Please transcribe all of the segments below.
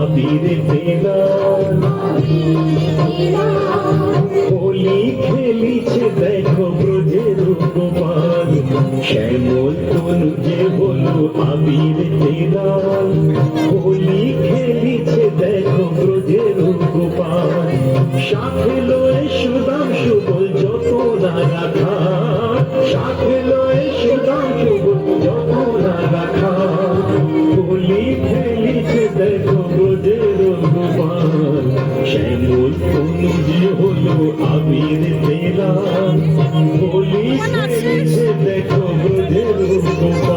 আবির হোলি খেলিছে, দেখো ব্রজের গোপাল শ্যামল তনু যে বলো আবির হোলি খেলিছে, দেখো ব্রজের গোপাল সাথে শ্যামল তনু যে হলো আবির তেলা হোলি দেখো ব্রজের গোপাল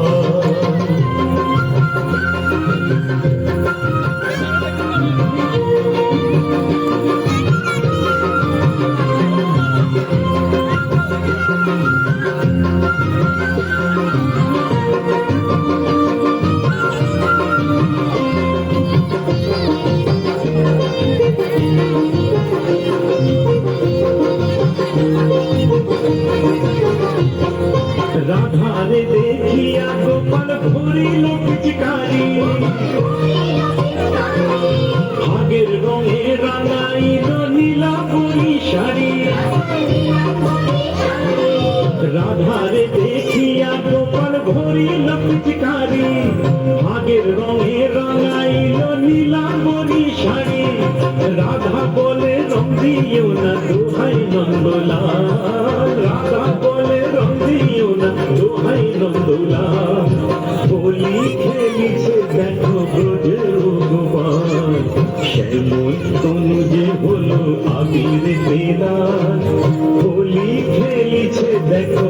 ভাগের রঙে রাঙাইল নীলা পরি শাড়ি। রাধারে দেখিয়া গোপাল ভরিল পিচকারি ভাগের রঙে রাঙাইল রাধা বলে রং দিও না দোহাই নন্দলাল। রাধা বলে রং দিও না নন্দলাল দেখো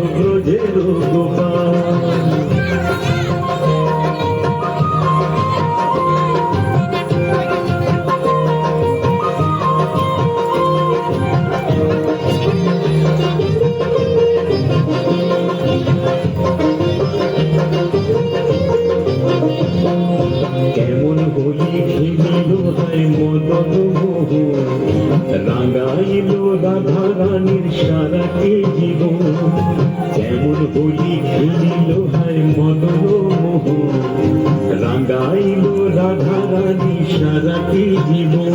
রানীর সারাটি জীবন। কেমন হলি খেলিল হয় মদন মোহ রাধা রানী সারাটি জীবন।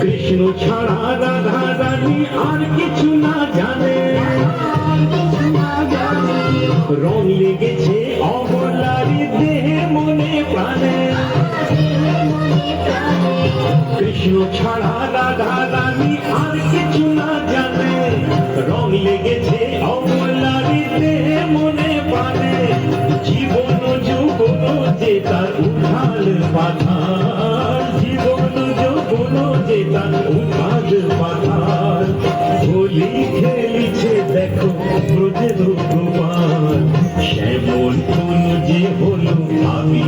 কৃষ্ণ ছাড়া রাধা রানী আর কিছু না জানে। রং লেগেছে কৃষ্ণ ছাড়া রাধা রানী আর কিছু না জানে। রং লেগেছে অমলারিতে মনে পানে জীবন যে তার উঠাল জীবন যে তার উঠাল খেলিছে, দেখো শ্যামল যে হলো আমি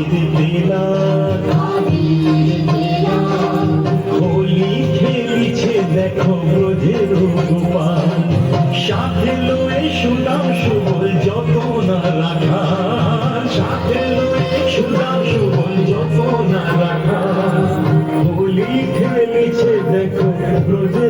Bruno.